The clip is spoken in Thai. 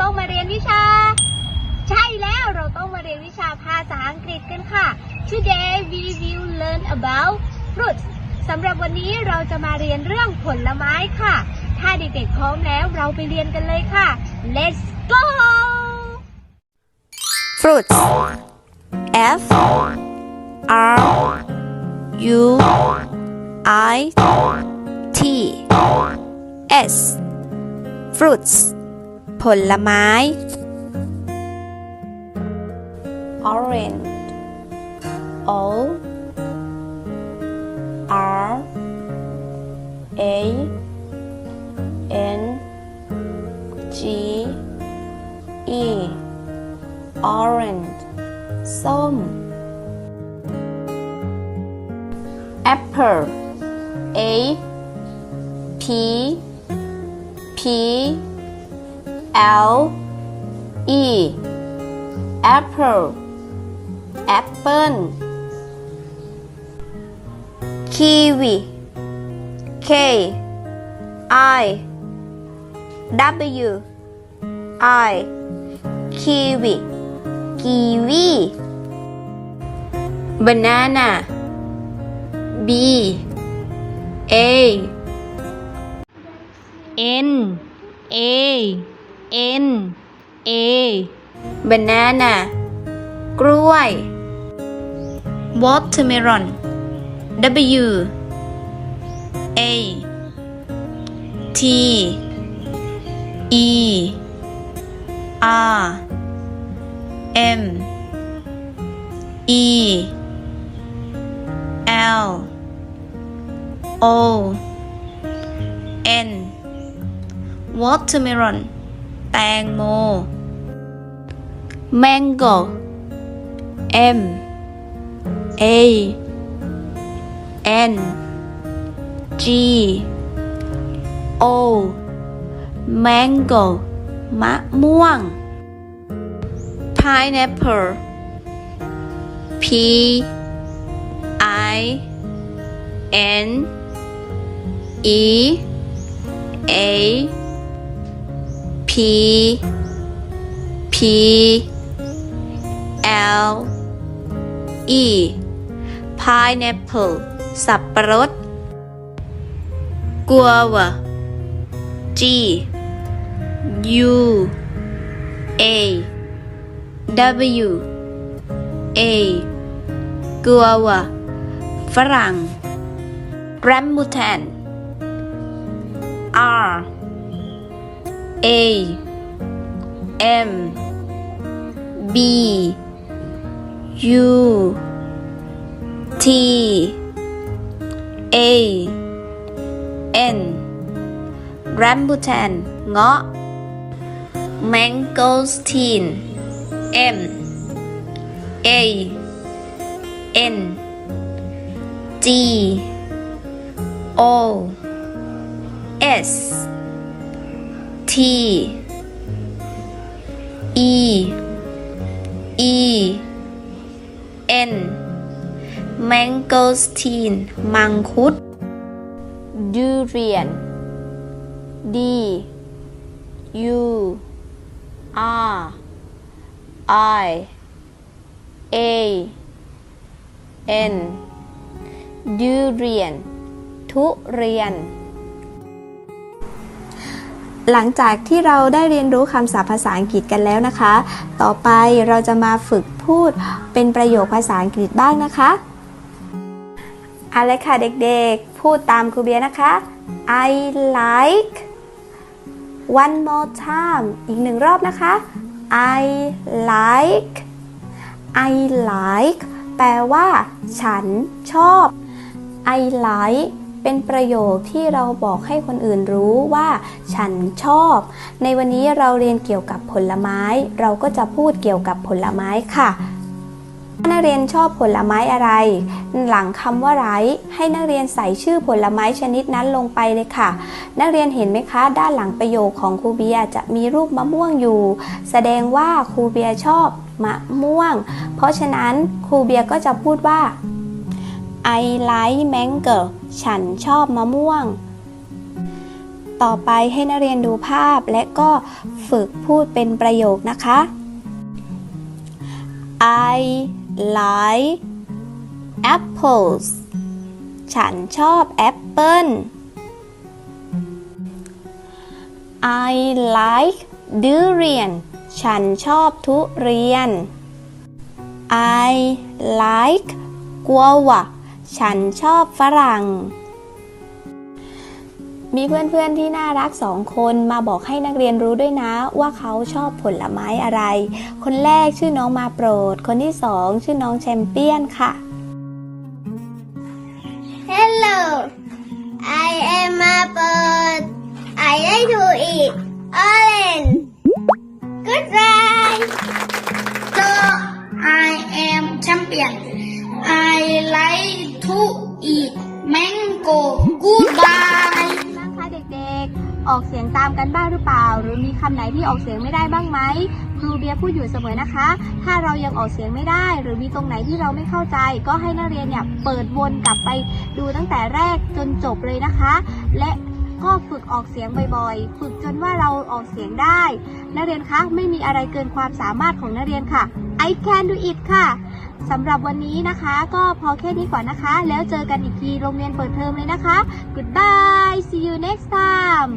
ต้องมาเรียนวิชา ใช่แล้วเราต้องมาเรียนวิชาภาษาอังกฤษกันค่ะ Today we will learn about fruits สำหรับวันนี้เราจะมาเรียนเรื่องผลไม้ค่ะ ถ้าเด็กๆพร้อมแล้วเราไปเรียนกันเลยค่ะ Let's go fruits F R U I T S fruits ผลไม้ orange O R A N G E orange ส้ม apple A P P L E apple apple. Kiwi K I W I. Kiwi kiwi. Banana B A N A N A banana กล้วย watermelon W A T E R M E L O N watermelon แตงโม mango M A N G O mango มะม่วง pineapple P I N E A P P L E pineapple สับปะรด guava G U A W A guava ฝรั่ง rambutan R A M B U T A N. Rambutan ngó mangosteen M. A N. G O S. T E E N mangosteen มังคุด durian D U R I A N durian ทุเรียน หลังจากที่เราได้เรียนรู้คำศัพท์ภาษาอังกฤษกันแล้วนะคะ ต่อไปเราจะมาฝึกพูดเป็นประโยคภาษาอังกฤษบ้างนะคะเอาเลยค่ะเด็กๆ พูดตามครูเบียนะคะ I like one more time อีกหนึ่งรอบนะคะ I like I like แปลว่า ฉันชอบ I like เป็นประโยคที่เราบอกให้คนอื่นรู้ว่า ฉันชอบ ในวันนี้เราเรียนเกี่ยวกับผลไม้ เราก็จะพูดเกี่ยวกับผลไม้ค่ะนักเรียนชอบผลไม้อะไร หลังคำว่าไรให้นักเรียนใส่ชื่อผลไม้ชนิดนั้นลงไปเลยค่ะ นักเรียนเห็นไหมคะ ด้านหลังประโยคของครูเบียจะมีรูปมะม่วงอยู่ แสดงว่าครูเบียชอบมะม่วง เพราะฉะนั้นครูเบียก็จะพูดว่า I like mango ฉันชอบมะม่วง ต่อไปให้นักเรียนดูภาพและก็ฝึกพูดเป็นประโยคนะคะ I like apples ฉันชอบแอปเปิ้ล I like durian ฉันชอบทุเรียน I like guava ฉันชอบฝรั่ง มีเพื่อนๆที่น่ารักสองคนมาบอกให้นักเรียนรู้ด้วยนะว่าเขาชอบผลไม้อะไร คนแรกชื่อน้องมาโปรด คนที่สองชื่อน้องแชมเปี้ยนค่ะ Hello I am a bird ออกเสียงตามกันบ้างหรือเปล่า หรือมีคำไหนที่ออกเสียงไม่ได้บ้างไหมครูเบียร์พูดอยู่เสมอนะคะ ถ้าเรายังออกเสียงไม่ได้ หรือมีตรงไหนที่เราไม่เข้าใจ ก็ให้นักเรียนเนี่ยเปิดวนกลับไปดูตั้งแต่แรกจนจบเลยนะคะ และ ก็ฝึกออกเสียงบ่อยๆ ฝึกจนว่าเราออกเสียงได้ นักเรียนคะไม่มีอะไรเกินความสามารถของนักเรียนค่ะ I can do it ค่ะสำหรับวันนี้นะคะ ก็พอแค่นี้ก่อนนะคะ แล้วเจอกันอีกทีโรงเรียนเปิดเทอมเลยนะคะ Goodbye see you next time